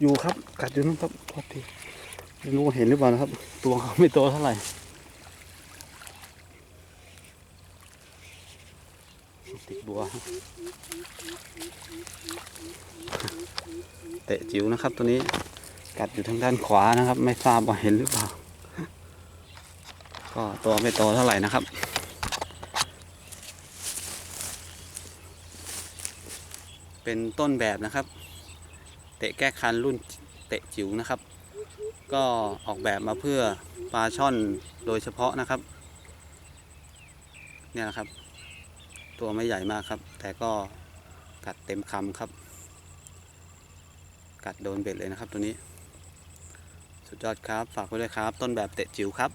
อยู่ครับ กัดอยู่นะครับพอดีไม่รู้เห็นหรือเปล่านะครับ ตัวเขาไม่โตเท่าไหร่ติดบัวเตะจิ๋วนะครับ ตัวนี้กัดอยู่ทางด้านขวานะครับ ไม่ทราบว่าเห็นหรือเปล่า ก็ตัวไม่โตเท่าไหร่นะครับเป็นต้นแบบนะครับ เตะแก้คันรุ่นเตะจิ๋วนะครับ ก็ออกแบบมาเพื่อปลาช่อนโดยเฉพาะนะครับ เนี่ยนะครับ ตัวไม่ใหญ่มากครับ แต่ก็กัดเต็มคำครับ กัดโดนเบ็ดเลยนะครับตัวนี้ สุดยอดครับ ฝากไว้เลยครับ ต้นแบบเตะจิ๋วครับ